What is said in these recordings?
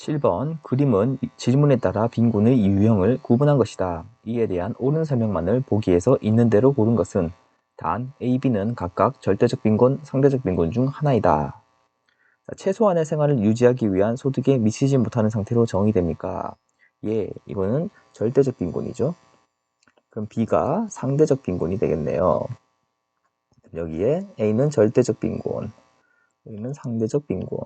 7번 그림은 질문에 따라 빈곤의 유형을 구분한 것이다. 이에 대한 옳은 설명만을 보기에서 있는 대로 고른 것은 단 A, B는 각각 절대적 빈곤, 상대적 빈곤 중 하나이다. 자, 최소한의 생활을 유지하기 위한 소득에 미치지 못하는 상태로 정의됩니까? 예, 이거는 절대적 빈곤이죠. 그럼 B가 상대적 빈곤이 되겠네요. 여기에 A는 절대적 빈곤, 여기는 상대적 빈곤.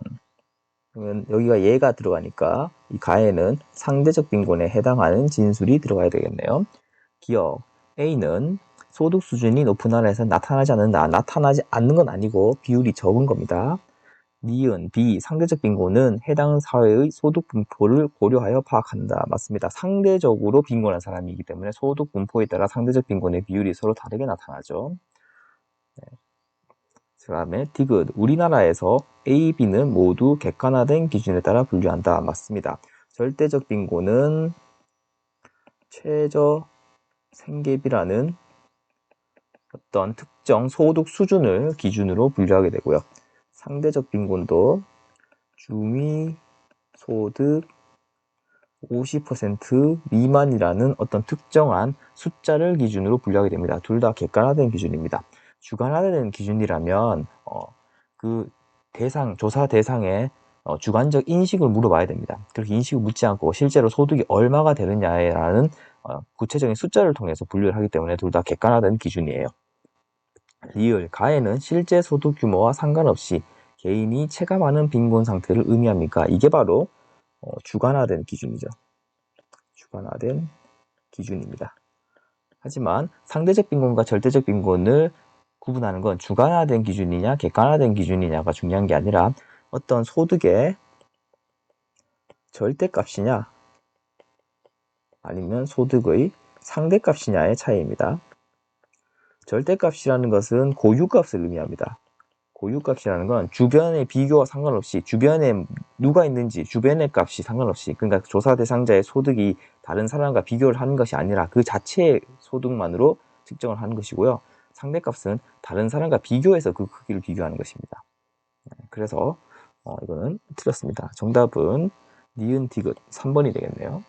여기가 예가 들어가니까 이 가에는 상대적 빈곤에 해당하는 진술이 들어가야 되겠네요. 기억 A는 소득 수준이 높은 나라에서 나타나지 않는다. 나타나지 않는 건 아니고 비율이 적은 겁니다. 니은 B 상대적 빈곤은 해당 사회의 소득 분포를 고려하여 파악한다. 맞습니다. 상대적으로 빈곤한 사람이기 때문에 소득 분포에 따라 상대적 빈곤의 비율이 서로 다르게 나타나죠. 네. 그 다음에 디귿 우리나라에서 A, B는 모두 객관화된 기준에 따라 분류한다. 맞습니다. 절대적 빈곤은 최저 생계비라는 어떤 특정 소득 수준을 기준으로 분류하게 되고요. 상대적 빈곤도 중위 소득 50% 미만이라는 어떤 특정한 숫자를 기준으로 분류하게 됩니다. 둘 다 객관화된 기준입니다. 주관화된 기준이라면 어, 그 대상 조사 대상의 어, 주관적 인식을 물어봐야 됩니다. 그렇게 인식을 묻지 않고 실제로 소득이 얼마가 되느냐라는 어, 구체적인 숫자를 통해서 분류를 하기 때문에 둘 다 객관화된 기준이에요. 리을 가에는 실제 소득 규모와 상관없이 개인이 체감하는 빈곤 상태를 의미합니까? 이게 바로 어, 주관화된 기준이죠. 주관화된 기준입니다. 하지만 상대적 빈곤과 절대적 빈곤을 구분하는 건 주관화된 기준이냐 객관화된 기준이냐가 중요한 게 아니라 어떤 소득의 절대값이냐 아니면 소득의 상대값이냐의 차이입니다. 절대값이라는 것은 고유값을 의미합니다. 고유값이라는 건 주변의 비교와 상관없이 주변에 누가 있는지 주변의 값이 상관없이 그러니까 조사 대상자의 소득이 다른 사람과 비교를 하는 것이 아니라 그 자체의 소득만으로 측정을 하는 것이고요. 상대값은 다른 사람과 비교해서 그 크기를 비교하는 것입니다. 네, 그래서 어, 이거는 틀렸습니다. 정답은 니은 디귿 3번이 되겠네요.